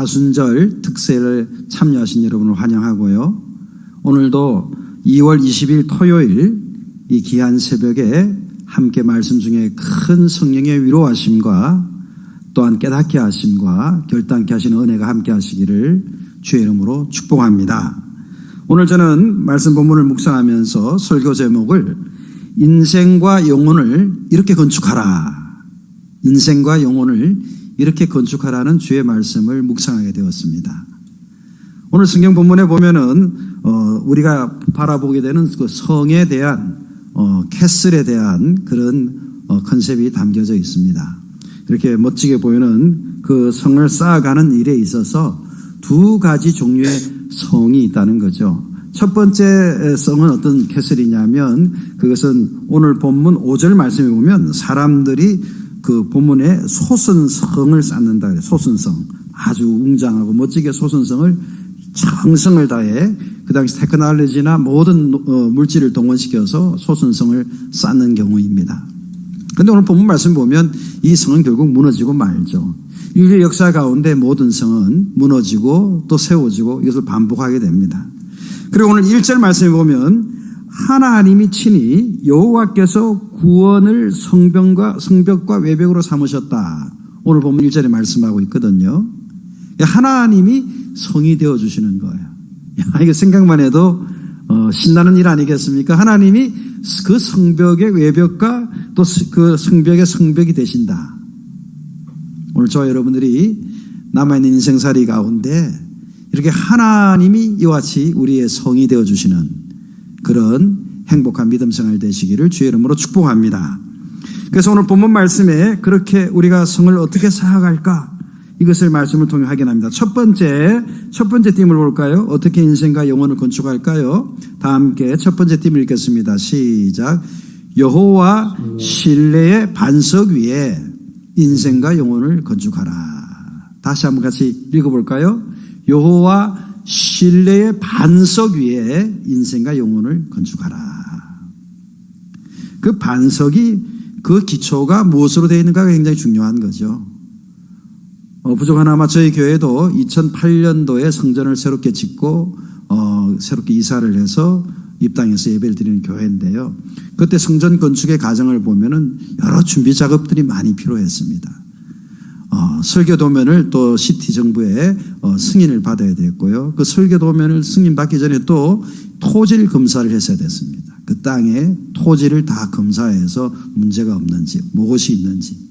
사순절 특세를 참여하신 여러분을 환영하고요. 오늘도 2월 20일 토요일 이 귀한 새벽에 함께 말씀 중에 큰 성령의 위로하심과 또한 깨닫게 하심과 결단케 하시는 은혜가 함께 하시기를 주의 이름으로 축복합니다. 오늘 저는 말씀 본문을 묵상하면서 설교 제목을 인생과 영혼을 이렇게 건축하라. 인생과 영혼을 이렇게 건축하라는 주의 말씀을 묵상하게 되었습니다. 오늘 성경 본문에 보면은 어, 우리가 바라보게 되는 그 성에 대한 어, 캐슬에 대한 그런 어, 컨셉이 담겨져 있습니다. 이렇게 멋지게 보이는 그 성을 쌓아가는 일에 있어서 두 가지 종류의 성이 있다는 거죠. 첫 번째 성은 어떤 캐슬이냐면 그것은 오늘 본문 5절 말씀에 보면 사람들이 그 본문에 소선성을 쌓는다. 소선성. 아주 웅장하고 멋지게 소선성을 정성을 다해 그 당시 테크놀로지나 모든 어, 물질을 동원시켜서 소선성을 쌓는 경우입니다. 근데 오늘 본문 말씀 보면 이 성은 결국 무너지고 말죠. 인류 역사 가운데 모든 성은 무너지고 또 세워지고 이것을 반복하게 됩니다. 그리고 오늘 1절 말씀에 보면 하나님이 친히 여호와께서 구원을 성벽과 성벽과 외벽으로 삼으셨다. 오늘 보면 1절에 말씀하고 있거든요. 하나님이 성이 되어 주시는 거예요. 야, 이거 생각만 해도 어, 신나는 일 아니겠습니까? 하나님이 그 성벽의 외벽과 또 그 성벽의 성벽이 되신다. 오늘 저와 여러분들이 남아있는 인생살이 가운데 이렇게 하나님이 이와 같이 우리의 성이 되어 주시는 그런 행복한 믿음 생활 되시기를 주의 이름으로 축복합니다. 그래서 오늘 본문 말씀에 그렇게 우리가 성을 어떻게 쌓아갈까 이것을 말씀을 통해 확인합니다. 첫 번째, 첫 번째 띠을 볼까요? 어떻게 인생과 영혼을 건축할까요? 다 함께 첫 번째 띠을 읽겠습니다. 시작. 여호와 신뢰의 반석 위에 인생과 영혼을 건축하라. 다시 한번 같이 읽어볼까요? 여호와 신뢰의 반석 위에 인생과 영혼을 건축하라. 그 반석이 그 기초가 무엇으로 되어 있는가가 굉장히 중요한 거죠. 어, 부족하나마 저희 교회도 2008년도에 성전을 새롭게 짓고 어, 새롭게 이사를 해서 입당해서 예배를 드리는 교회인데요. 그때 성전 건축의 과정을 보면은 여러 준비 작업들이 많이 필요했습니다. 어, 설계 도면을 또 시티 정부에 어, 승인을 받아야 됐고요. 그 설계 도면을 승인 받기 전에 또 토질 검사를 했어야 됐습니다. 그 땅에 토지를 다 검사해서 문제가 없는지, 무엇이 있는지.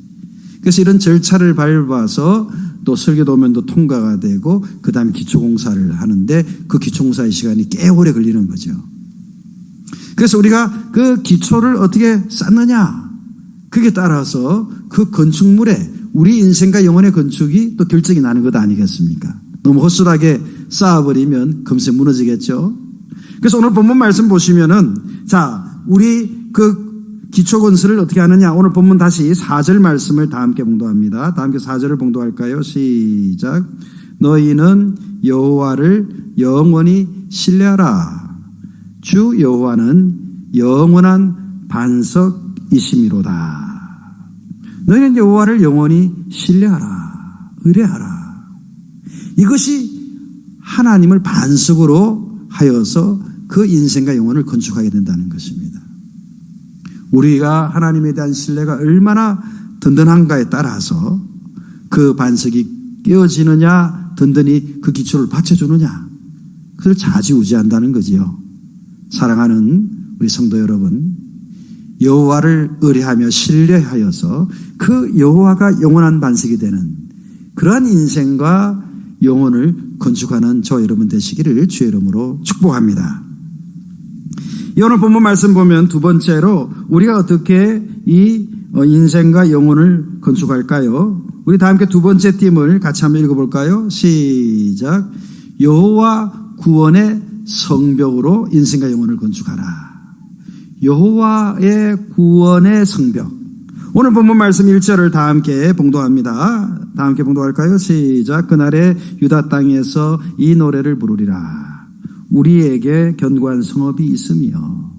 그래서 이런 절차를 밟아서 또 설계 도면도 통과가 되고 그 다음에 기초공사를 하는데 그 기초공사의 시간이 꽤 오래 걸리는 거죠. 그래서 우리가 그 기초를 어떻게 쌓느냐. 그게 따라서 그 건축물에 우리 인생과 영혼의 건축이 또 결정이 나는 것 아니겠습니까? 너무 헛술하게 쌓아버리면 금세 무너지겠죠? 그래서 오늘 본문 말씀 보시면은, 자, 우리 그 기초 건설을 어떻게 하느냐? 오늘 본문 다시 4절 말씀을 다 함께 봉도합니다. 다 함께 4절을 봉도할까요? 시작. 너희는 여호와를 영원히 신뢰하라. 주 여호와는 영원한 반석이심이로다. 너희는 여호와를 영원히 신뢰하라. 의뢰하라. 이것이 하나님을 반석으로 하여서 그 인생과 영혼을 건축하게 된다는 것입니다. 우리가 하나님에 대한 신뢰가 얼마나 든든한가에 따라서 그 반석이 깨어지느냐, 든든히 그 기초를 받쳐주느냐, 그걸 자지우지한다는 거지요. 사랑하는 우리 성도 여러분, 여호와를 의뢰하며 신뢰하여서 그 여호와가 영원한 반석이 되는 그러한 인생과 영혼을 건축하는 저 여러분 되시기를 주의 이름으로 축복합니다. 이 오늘 본문 말씀 보면 두 번째로 우리가 어떻게 이 어, 인생과 영혼을 건축할까요? 우리 다 함께 두 번째 띠을 같이 한번 읽어볼까요? 시작. 여호와 구원의 성벽으로 인생과 영혼을 건축하라. 여호와의 구원의 성벽. 오늘 본문 말씀 1절을 다 함께 봉독합니다. 다 함께 봉독할까요? 시작. 그날에 유다 땅에서 이 노래를 부르리라. 우리에게 견고한 성읍이 있으며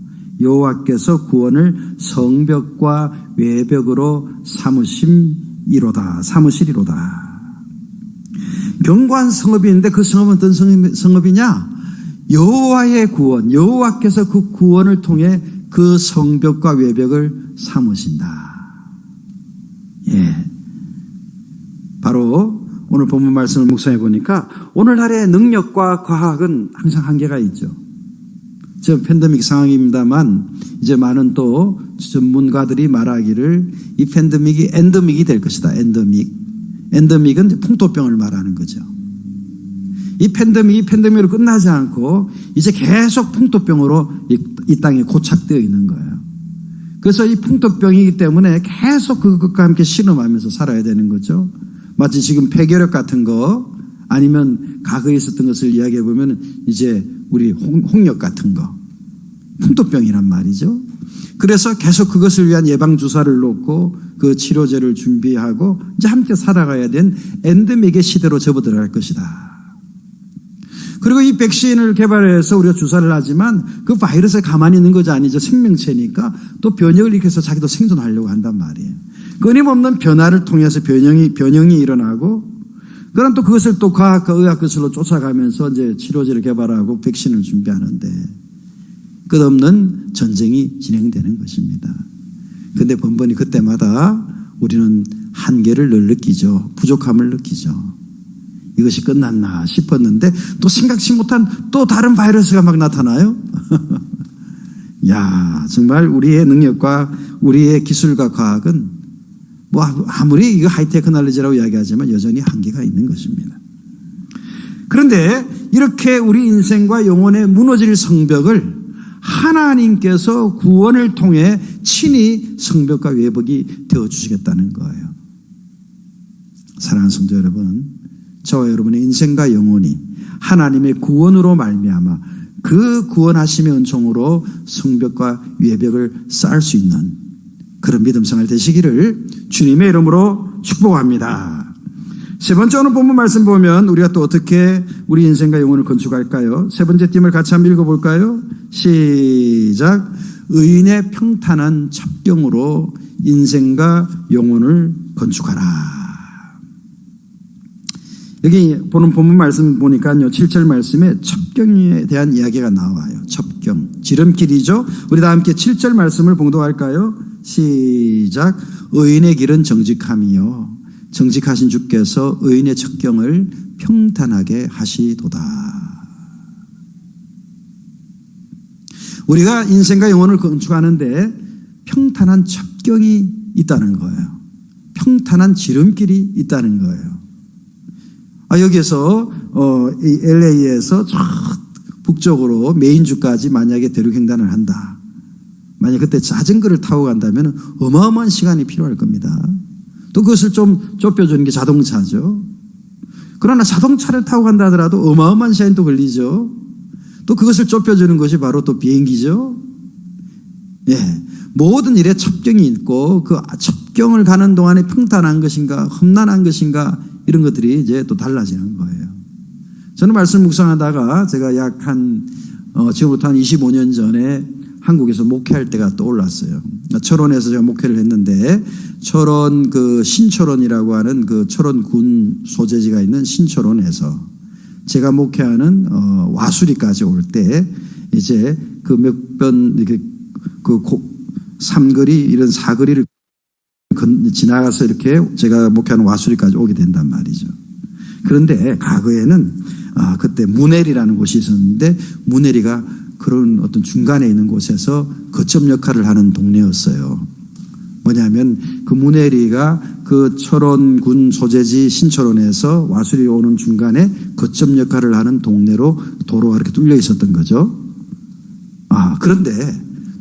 여호와께서 구원을 성벽과 외벽으로 삼으심이로다. 삼으시리로다. 견고한 성읍이 있는데 그 성읍은 어떤 성읍이냐? 여호와의 구원, 여호와께서 그 구원을 통해 그 성벽과 외벽을 삼으신다. 예. 바로 오늘 본문 말씀을 묵상해 보니까 오늘날의 능력과 과학은 항상 한계가 있죠. 지금 팬데믹 상황입니다만 이제 많은 또 전문가들이 말하기를 이 팬데믹이 엔더믹이 될 것이다. 엔더믹. 엔더믹은 풍토병을 말하는 거죠. 이 팬데믹이 팬데믹으로 끝나지 않고 이제 계속 풍토병으로 이, 이 땅에 고착되어 있는 거예요. 그래서 이 풍토병이기 때문에 계속 그것과 함께 신음하면서 살아야 되는 거죠. 마치 지금 폐결핵 같은 거 아니면 과거에 있었던 것을 이야기해 보면 이제 우리 홍, 홍역 같은 거 풍토병이란 말이죠. 그래서 계속 그것을 위한 예방 주사를 놓고 그 치료제를 준비하고 이제 함께 살아가야 된 엔데믹의 시대로 접어들어갈 것이다. 그리고 이 백신을 개발해서 우리가 주사를 하지만 그 바이러스에 가만히 있는 것이 아니죠. 생명체니까 또 변형을 일으켜서 자기도 생존하려고 한단 말이에요. 끊임없는 변화를 통해서 변형이, 변형이 일어나고 그럼 또 그것을 또 과학과 의학 기술로 쫓아가면서 이제 치료제를 개발하고 백신을 준비하는데 끝없는 전쟁이 진행되는 것입니다. 근데 번번이 그때마다 우리는 한계를 늘 느끼죠. 부족함을 느끼죠. 이것이 끝났나 싶었는데 또 생각지 못한 또 다른 바이러스가 막 나타나요. 야, 정말 우리의 능력과 우리의 기술과 과학은 뭐 아무리 이거 하이테크 날리지라고 이야기하지만 여전히 한계가 있는 것입니다. 그런데 이렇게 우리 인생과 영혼의 무너질 성벽을 하나님께서 구원을 통해 친히 성벽과 외벽이 되어 주시겠다는 거예요. 사랑하는 성도 여러분, 저와 여러분의 인생과 영혼이 하나님의 구원으로 말미암아 그 구원하심의 은총으로 성벽과 외벽을 쌓을 수 있는 그런 믿음 생활 되시기를 주님의 이름으로 축복합니다. 세 번째 오늘 본문 말씀 보면 우리가 또 어떻게 우리 인생과 영혼을 건축할까요? 세 번째 띠을 같이 한번 읽어볼까요? 시작. 의인의 평탄한 첩경으로 인생과 영혼을 건축하라. 여기 보는 본문 말씀 보니까요, 7절 말씀에 첩경에 대한 이야기가 나와요. 첩경. 지름길이죠? 우리 다 함께 7절 말씀을 봉독할까요? 시작. 의인의 길은 정직함이요. 정직하신 주께서 의인의 첩경을 평탄하게 하시도다. 우리가 인생과 영혼을 건축하는데 평탄한 첩경이 있다는 거예요. 평탄한 지름길이 있다는 거예요. 아, 여기에서, 어, 이 LA에서 저 북쪽으로 메인주까지 만약에 대륙 횡단을 한다. 만약 그때 자전거를 타고 간다면 어마어마한 시간이 필요할 겁니다. 또 그것을 좀 좁혀주는 게 자동차죠. 그러나 자동차를 타고 간다 하더라도 어마어마한 시간이 또 걸리죠. 또 그것을 좁혀주는 것이 바로 또 비행기죠. 예. 모든 일에 첩경이 있고 그 첩경을 가는 동안에 평탄한 것인가 험난한 것인가 이런 것들이 이제 또 달라지는 거예요. 저는 말씀 묵상하다가 제가 약 한, 어, 지금부터 한 25년 전에 한국에서 목회할 때가 떠올랐어요. 철원에서 제가 목회를 했는데, 철원 그 신철원이라고 하는 그 철원군 소재지가 있는 신철원에서 제가 목회하는 어, 와수리까지 올 때, 이제 그 몇 번, 이렇게 그 고, 삼거리, 이런 사거리를 건- 지나가서 이렇게 제가 목회하는 와수리까지 오게 된단 말이죠. 그런데 과거에는 아, 그때 문해리라는 곳이 있었는데 문해리가 그런 어떤 중간에 있는 곳에서 거점 역할을 하는 동네였어요. 뭐냐면 그 문해리가 그 철원군 소재지 신철원에서 와수리 오는 중간에 거점 역할을 하는 동네로 도로가 이렇게 뚫려 있었던 거죠. 아, 그런데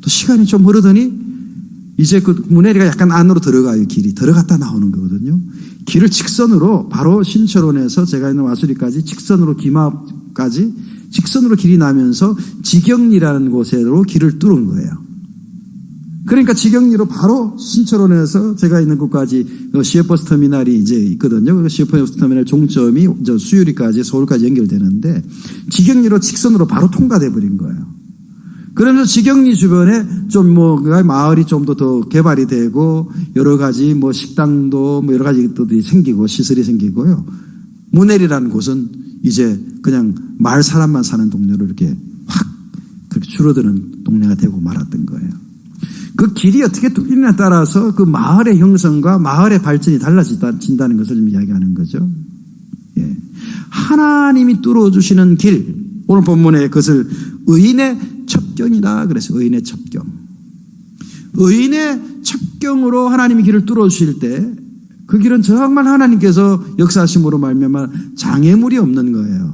또 시간이 좀 흐르더니 이제 그 문해리가 약간 안으로 들어가요, 길이. 들어갔다 나오는 거거든요. 길을 직선으로 바로 신철원에서 제가 있는 와수리까지 직선으로 기마까지 직선으로 길이 나면서 지경리라는 곳으로 길을 뚫은 거예요. 그러니까 직영리로 바로 신철원에서 제가 있는 곳까지 그 시외버스 터미널이 이제 있거든요. 그 시외버스 터미널 종점이 저 수유리까지 서울까지 연결되는데 직영리로 직선으로 바로 통과돼 버린 거예요. 그러면서 직영리 주변에 좀 뭐 마을이 좀 더 더 개발이 되고 여러 가지 뭐 식당도 뭐 여러 가지 것들이 생기고 시설이 생기고요. 문헬이라는 곳은 이제 그냥 마을 사람만 사는 동네로 이렇게 확 그렇게 줄어드는 동네가 되고 말았던 거예요. 그 길이 어떻게 뚫리냐에 따라서 그 마을의 형성과 마을의 발전이 달라진다는 것을 좀 이야기하는 거죠. 예. 하나님이 뚫어주시는 길, 오늘 본문에 그것을 의인의 첩경이다. 그래서 의인의 첩경. 의인의 첩경으로 하나님이 길을 뚫어주실 때 그 길은 정말 하나님께서 역사하심으로 말미암아 장애물이 없는 거예요.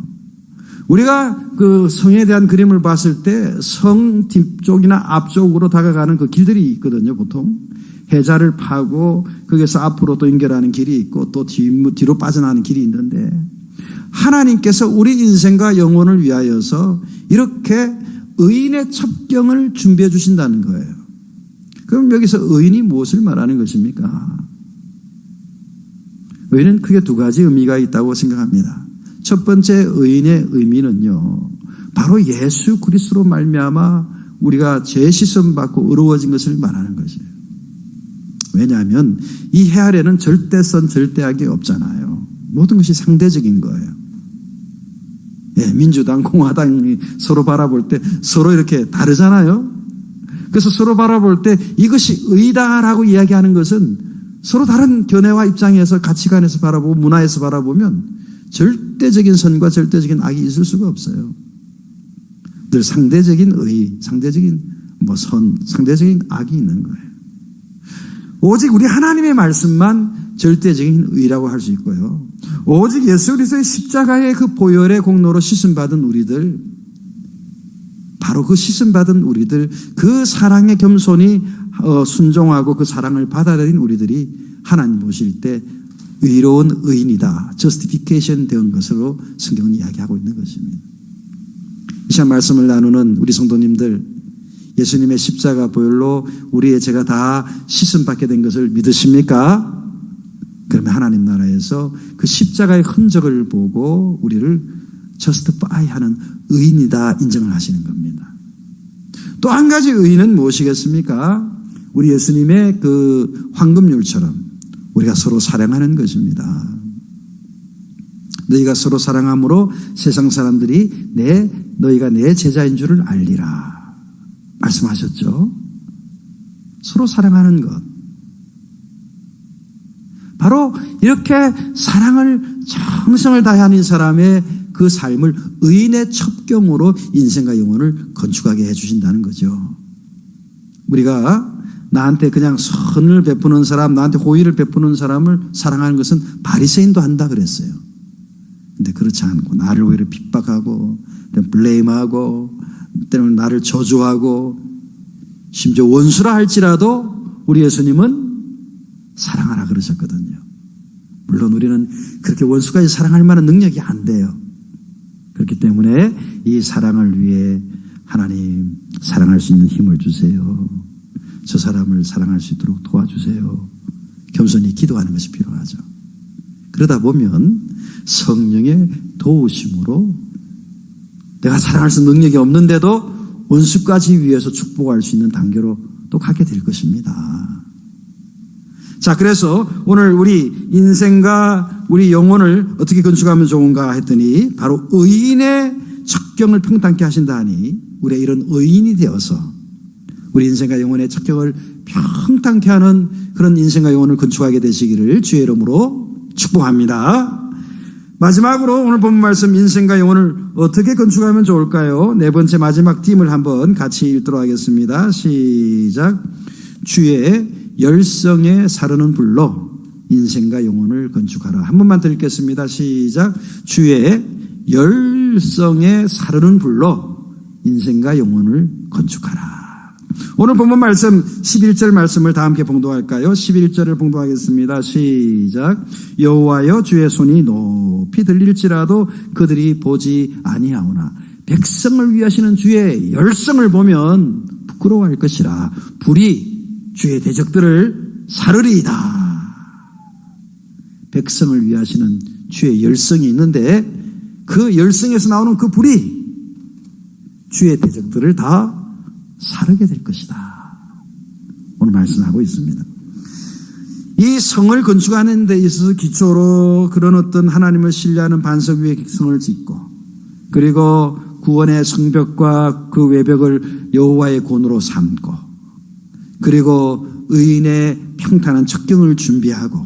우리가 그 성에 대한 그림을 봤을 때 성 뒤쪽이나 앞쪽으로 다가가는 그 길들이 있거든요, 보통. 해자를 파고 거기서 앞으로 또 연결하는 길이 있고 또 뒤로 빠져나가는 길이 있는데 하나님께서 우리 인생과 영혼을 위하여서 이렇게 의인의 첩경을 준비해 주신다는 거예요. 그럼 여기서 의인이 무엇을 말하는 것입니까? 의인은 크게 두 가지 의미가 있다고 생각합니다. 첫 번째 의인의 의미는요. 바로 예수 그리스도로 말미암아 우리가 죄 씻음 받고 의로워진 것을 말하는 것이에요. 왜냐하면 이 해 아래는 절대선 절대악이 없잖아요. 모든 것이 상대적인 거예요. 예, 민주당, 공화당이 서로 바라볼 때 서로 이렇게 다르잖아요. 그래서 서로 바라볼 때 이것이 의다라고 이야기하는 것은 서로 다른 견해와 입장에서 가치관에서 바라보고 문화에서 바라보면 절대적인 선과 절대적인 악이 있을 수가 없어요. 늘 상대적인 의, 상대적인 뭐 선, 상대적인 악이 있는 거예요. 오직 우리 하나님의 말씀만 절대적인 의라고 할 수 있고요. 오직 예수 그리스도의 십자가의 그 보혈의 공로로 씻음 받은 우리들 바로 그 씻음 받은 우리들 그 사랑의 겸손이 어, 순종하고 그 사랑을 받아들인 우리들이 하나님 보실 때 의로운 의인이다. justification 된 것으로 성경은 이야기하고 있는 것입니다. 이 시간 말씀을 나누는 우리 성도님들 예수님의 십자가 보혈로 우리의 죄가 다 씻음 받게 된 것을 믿으십니까? 그러면 하나님 나라에서 그 십자가의 흔적을 보고 우리를 justify 하는 의인이다 인정을 하시는 겁니다. 또 한 가지 의인은 무엇이겠습니까? 우리 예수님의 그 황금률처럼 우리가 서로 사랑하는 것입니다. 너희가 서로 사랑함으로 세상 사람들이 내 너희가 내 제자인 줄을 알리라 말씀하셨죠. 서로 사랑하는 것. 바로 이렇게 사랑을 정성을 다하는 사람의 그 삶을 의인의 첩경으로 인생과 영혼을 건축하게 해주신다는 거죠. 우리가 나한테 그냥 선을 베푸는 사람, 나한테 호의를 베푸는 사람을 사랑하는 것은 바리새인도 한다 그랬어요. 근데 그렇지 않고 나를 오히려 핍박하고 블레임하고 때로는 나를 저주하고 심지어 원수라 할지라도 우리 예수님은 사랑하라 그러셨거든요. 물론 우리는 그렇게 원수까지 사랑할 만한 능력이 안 돼요. 그렇기 때문에 이 사랑을 위해 하나님 사랑할 수 있는 힘을 주세요. 저 사람을 사랑할 수 있도록 도와주세요. 겸손히 기도하는 것이 필요하죠. 그러다 보면 성령의 도우심으로 내가 사랑할 수 능력이 없는데도 원수까지 위해서 축복할 수 있는 단계로 또 가게 될 것입니다. 자, 그래서 오늘 우리 인생과 우리 영혼을 어떻게 건축하면 좋은가 했더니 바로 의인의 척경을 평탄케 하신다니 우리가 이런 의인이 되어서 우리 인생과 영혼의 척경을 평탄케 하는 그런 인생과 영혼을 건축하게 되시기를 주의 이름으로 축복합니다. 마지막으로 오늘 본 말씀 인생과 영혼을 어떻게 건축하면 좋을까요? 네 번째 마지막 팀을 한번 같이 읽도록 하겠습니다. 시작. 주의 열성에 사르는 불로 인생과 영혼을 건축하라. 한 번만 더 읽겠습니다. 시작. 주의 열성에 사르는 불로 인생과 영혼을 건축하라. 오늘 본문 말씀 11절 말씀을 다 함께 봉독할까요? 11절을 봉독하겠습니다. 시작. 여호와여 주의 손이 높이 들릴지라도 그들이 보지 아니하오나 백성을 위하시는 주의 열성을 보면 부끄러워할 것이라 불이 주의 대적들을 사르리이다. 백성을 위하시는 주의 열성이 있는데 그 열성에서 나오는 그 불이 주의 대적들을 다 사르게 될 것이다. 오늘 말씀하고 있습니다. 이 성을 건축하는 데 있어서 기초로 그런 어떤 하나님을 신뢰하는 반석 위에 성을 짓고 그리고 구원의 성벽과 그 외벽을 여호와의 권으로 삼고 그리고 의인의 평탄한 척경을 준비하고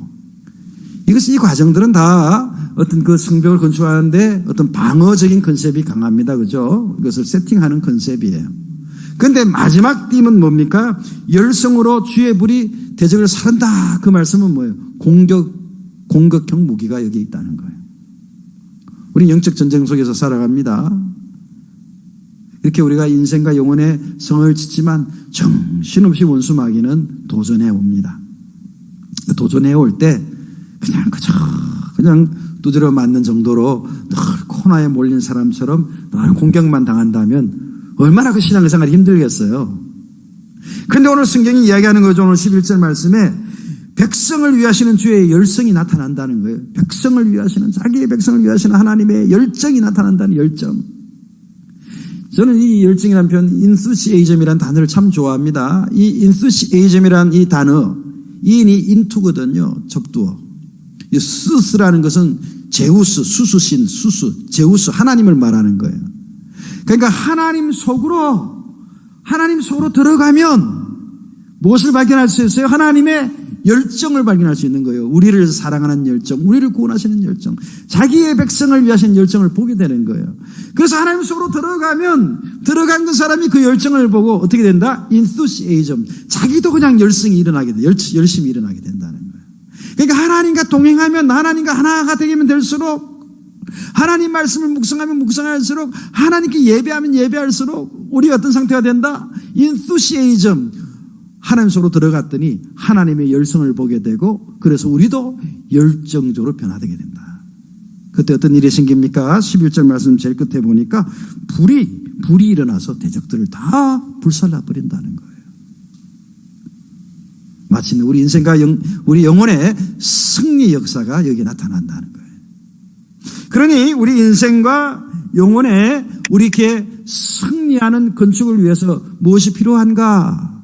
이것이 이 과정들은 다 어떤 그 성벽을 건축하는데 어떤 방어적인 컨셉이 강합니다. 그죠? 이것을 세팅하는 컨셉이에요. 근데 마지막 띠은 뭡니까? 열성으로 주의 불이 대적을 사른다. 그 말씀은 뭐예요? 공격, 공격형 무기가 여기 있다는 거예요. 우리 영적 전쟁 속에서 살아갑니다. 이렇게 우리가 인생과 영혼의 성을 짓지만 정신없이 원수 마귀는 도전해 옵니다. 도전해 올 때 그냥 그저 그냥 두드려 맞는 정도로 늘 코너에 몰린 사람처럼 늘 공격만 당한다면 얼마나 그 신앙생활이 힘들겠어요. 근데 오늘 성경이 이야기하는 거죠. 오늘 11절 말씀에 백성을 위하시는 주의 열성이 나타난다는 거예요. 백성을 위하시는 자기의 백성을 위하시는 하나님의 열정이 나타난다는 열정. 저는 이 열정이라는 표현 인수시에이즘이라는 단어를 참 좋아합니다. 이 인수시에이즘이라는 이 단어 인이 인투거든요. 접두어. 이 스스라는 것은 제우스, 수수신, 수수, 제우스 하나님을 말하는 거예요. 그러니까 하나님 속으로 하나님 속으로 들어가면 무엇을 발견할 수 있어요? 하나님의 열정을 발견할 수 있는 거예요. 우리를 사랑하는 열정, 우리를 구원하시는 열정, 자기의 백성을 위하신 열정을 보게 되는 거예요. 그래서 하나님 속으로 들어가면 들어간 그 사람이 그 열정을 보고 어떻게 된다? 인수시에이점. 자기도 그냥 열성이 일어나게 돼. 열, 열심히 일어나게 된다는 거예요. 그러니까 하나님과 동행하면 하나님과 하나가 되면 될수록 하나님 말씀을 묵상하면 묵상할수록 하나님께 예배하면 예배할수록 우리가 어떤 상태가 된다? 인수시에이점. 하나님 속으로 들어갔더니 하나님의 열성을 보게 되고 그래서 우리도 열정적으로 변화되게 된다. 그때 어떤 일이 생깁니까? 11절 말씀 제일 끝에 보니까 불이 불이 일어나서 대적들을 다 불살라 버린다는 거예요. 마침내 우리 인생과 영, 우리 영혼의 승리 역사가 여기 나타난다는 거예요. 그러니 우리 인생과 영혼에 우리 이렇게 승리하는 건축을 위해서 무엇이 필요한가?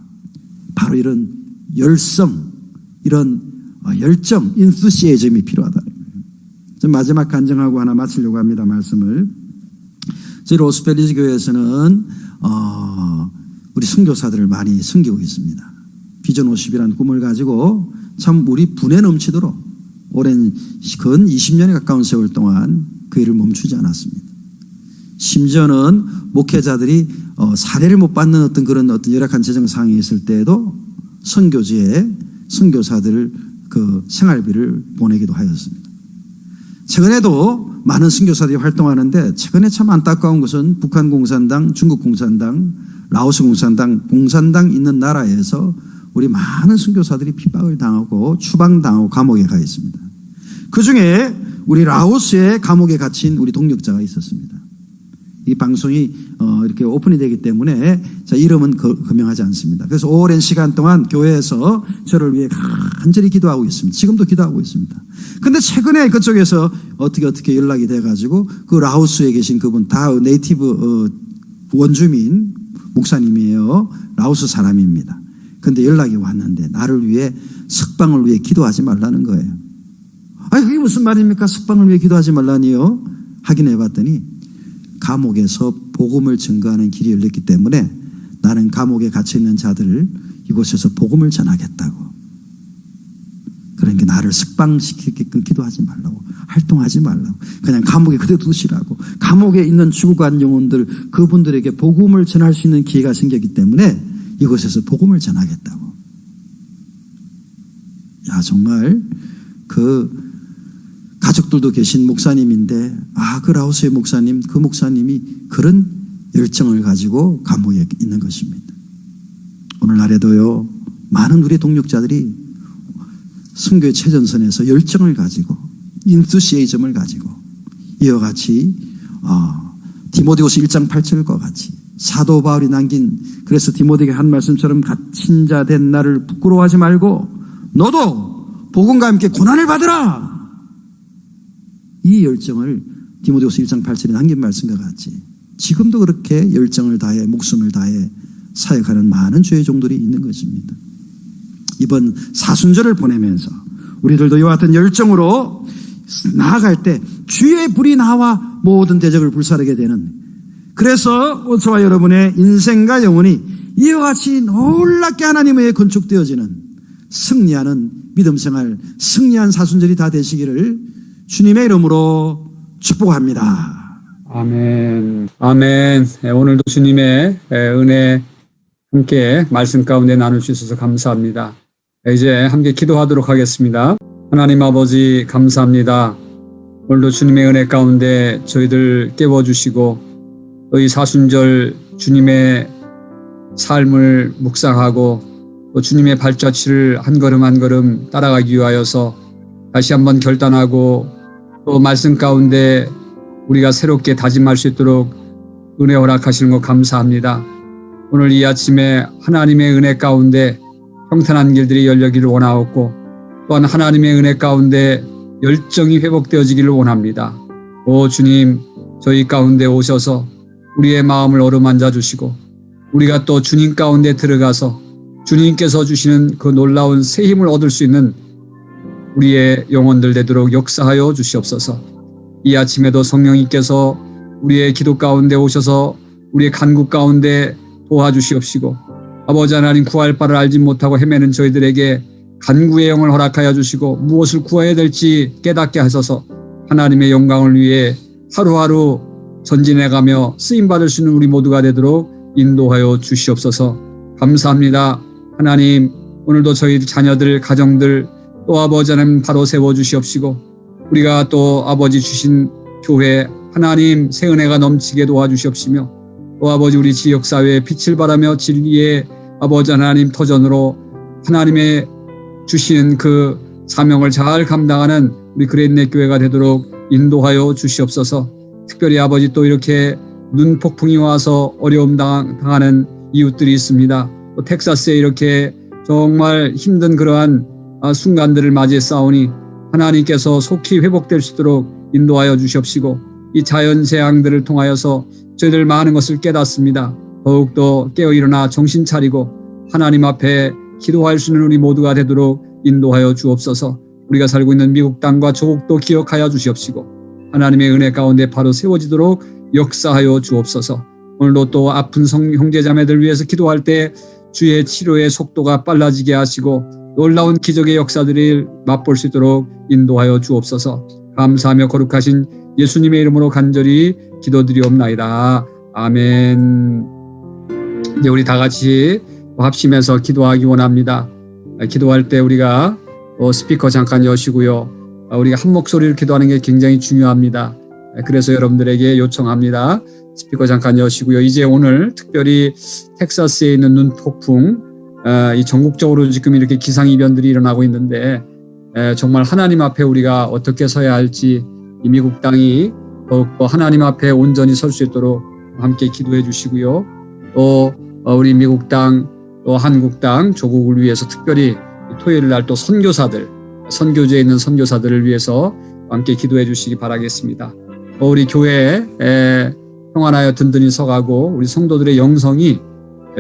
바로 이런 열성, 이런 어, 열정, 인수시에점이 필요하다. 좀 마지막 간증하고 하나 마치려고 합니다. 말씀을. 저희 로스펠리즈 교회에서는 어, 우리 선교사들을 많이 섬기고 있습니다. 비전 50이라는 꿈을 가지고 참 우리 분에 넘치도록 오랜 근 20년에 가까운 세월 동안 그 일을 멈추지 않았습니다. 심지어는 목회자들이 어, 사례를 못 받는 어떤 그런 어떤 열악한 재정 상황이 있을 때에도 선교지에 선교사들을 그 생활비를 보내기도 하였습니다. 최근에도 많은 선교사들이 활동하는데 최근에 참 안타까운 것은 북한 공산당, 중국 공산당, 라오스 공산당, 공산당 있는 나라에서 우리 많은 선교사들이 핍박을 당하고 추방당하고 감옥에 가 있습니다. 그 중에 우리 라오스의 감옥에 갇힌 우리 동력자가 있었습니다. 이 방송이 어, 이렇게 오픈이 되기 때문에 자 이름은 거, 명하지 않습니다. 그래서 오랜 시간 동안 교회에서 저를 위해 간절히 기도하고 있습니다. 지금도 기도하고 있습니다. 근데 최근에 그쪽에서 어떻게 어떻게 연락이 돼가지고 그 라오스에 계신 그분 다 네이티브 어, 원주민 목사님이에요. 라오스 사람입니다. 근데 연락이 왔는데 나를 위해 석방을 위해 기도하지 말라는 거예요. 아니 그게 무슨 말입니까? 석방을 위해 기도하지 말라니요? 확인해 봤더니 감옥에서 복음을 증거하는 길이 열렸기 때문에 나는 감옥에 갇혀 있는 자들을 이곳에서 복음을 전하겠다고. 그러니까 나를 석방시키게끔 기도하지 말라고 활동하지 말라고 그냥 감옥에 그대로 두시라고 감옥에 있는 죽어간 영혼들 그분들에게 복음을 전할 수 있는 기회가 생겼기 때문에 이곳에서 복음을 전하겠다고. 야 정말 그 가족들도 계신 목사님인데 아 그 라오스의 목사님 그 목사님이 그런 열정을 가지고 감옥에 있는 것입니다. 오늘날에도요 많은 우리 동력자들이 순교의 최전선에서 열정을 가지고 인투시에이점을 가지고 이와 같이 어, 디모데후서 1장 8절과 같이 사도 바울이 남긴 그래서 디모데에게 한 말씀처럼 갇힌 자 된 나를 부끄러워하지 말고 너도 복음과 함께 고난을 받으라. 이 열정을 디모데후서 1장 8절에 남긴 말씀과 같이 지금도 그렇게 열정을 다해 목숨을 다해 사역하는 많은 주의 종들이 있는 것입니다. 이번 사순절을 보내면서 우리들도 이와 같은 열정으로 나아갈 때 주의 불이 나와 모든 대적을 불사르게 되는 그래서 저와 여러분의 인생과 영혼이 이와 같이 놀랍게 하나님의 건축되어지는 승리하는 믿음 생활, 승리한 사순절이 다 되시기를 주님의 이름으로 축복합니다. 아멘. 아멘. 예, 오늘도 주님의 예, 은혜 함께 말씀 가운데 나눌 수 있어서 감사합니다. 예, 이제 함께 기도하도록 하겠습니다. 하나님 아버지 감사합니다. 오늘도 주님의 은혜 가운데 저희들 깨워주시고 또 이 사순절 주님의 삶을 묵상하고 또 주님의 발자취를 한 걸음 한 걸음 따라가기 위하여서 다시 한번 결단하고 또 말씀 가운데 우리가 새롭게 다짐할 수 있도록 은혜 허락하시는 것 감사합니다. 오늘 이 아침에 하나님의 은혜 가운데 평탄한 길들이 열려기를 원하옵고 또한 하나님의 은혜 가운데 열정이 회복되어지기를 원합니다. 오 주님 저희 가운데 오셔서 우리의 마음을 어루만져 주시고 우리가 또 주님 가운데 들어가서 주님께서 주시는 그 놀라운 새 힘을 얻을 수 있는 우리의 영혼들 되도록 역사하여 주시옵소서. 이 아침에도 성령님께서 우리의 기도 가운데 오셔서 우리의 간구 가운데 도와주시옵시고 아버지 하나님 구할 바를 알지 못하고 헤매는 저희들에게 간구의 영을 허락하여 주시고 무엇을 구해야 될지 깨닫게 하셔서 하나님의 영광을 위해 하루하루 전진해가며 쓰임 받을 수 있는 우리 모두가 되도록 인도하여 주시옵소서. 감사합니다. 하나님 오늘도 저희 자녀들 가정들 또 아버지 하나님 바로 세워 주시옵시고 우리가 또 아버지 주신 교회 하나님 새 은혜가 넘치게 도와주시옵시며 또 아버지 우리 지역사회에 빛을 발하며 진리의 아버지 하나님 터전으로 하나님의 주시는 그 사명을 잘 감당하는 우리 그레인네 교회가 되도록 인도하여 주시옵소서 특별히 아버지 또 이렇게 눈 폭풍이 와서 어려움 당- 당하는 이웃들이 있습니다. 또 텍사스에 이렇게 정말 힘든 그러한 아, 순간들을 맞이해 싸우니 하나님께서 속히 회복될 수 있도록 인도하여 주시옵시고 이 자연 재앙들을 통하여서 저희들 많은 것을 깨닫습니다. 더욱더 깨어 일어나 정신 차리고 하나님 앞에 기도할 수 있는 우리 모두가 되도록 인도하여 주옵소서 우리가 살고 있는 미국 땅과 조국도 기억하여 주시옵시고 하나님의 은혜 가운데 바로 세워지도록 역사하여 주옵소서 오늘도 또 아픈 성, 형제자매들 위해서 기도할 때 주의 치료의 속도가 빨라지게 하시고 놀라운 기적의 역사들을 맛볼 수 있도록 인도하여 주옵소서. 감사하며 거룩하신 예수님의 이름으로 간절히 기도드리옵나이다. 아멘. 이제 우리 다 같이 합심해서 기도하기 원합니다. 기도할 때 우리가 어, 스피커 잠깐 여시고요. 어, 우리가 한 목소리로 기도하는 게 굉장히 중요합니다. 그래서 여러분들에게 요청합니다. 스피커 잠깐 여시고요. 이제 오늘 특별히 텍사스에 있는 눈 폭풍 어, 이 전국적으로 지금 이렇게 기상이변들이 일어나고 있는데 에, 정말 하나님 앞에 우리가 어떻게 서야 할지 이 미국 땅이 더욱더 하나님 앞에 온전히 설 수 있도록 함께 기도해 주시고요. 또 어, 우리 미국 땅, 또 한국 땅, 조국을 위해서 특별히 이 토요일 날 또 선교사들, 선교지에 있는 선교사들을 위해서 함께 기도해 주시기 바라겠습니다. 또 우리 교회에 에, 평안하여 든든히 서가고 우리 성도들의 영성이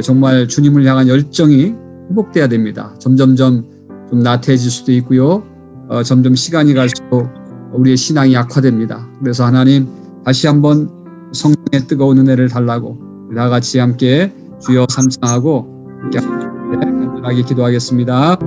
정말 주님을 향한 열정이 회복돼야 됩니다. 점점점 좀 나태해질 수도 있고요. 어, 점점 시간이 갈수록 우리의 신앙이 약화됩니다. 그래서 하나님 다시 한번 성령의 뜨거운 은혜를 달라고 다 같이 함께 주여 삼창하고 함께 간절하게 기도하겠습니다.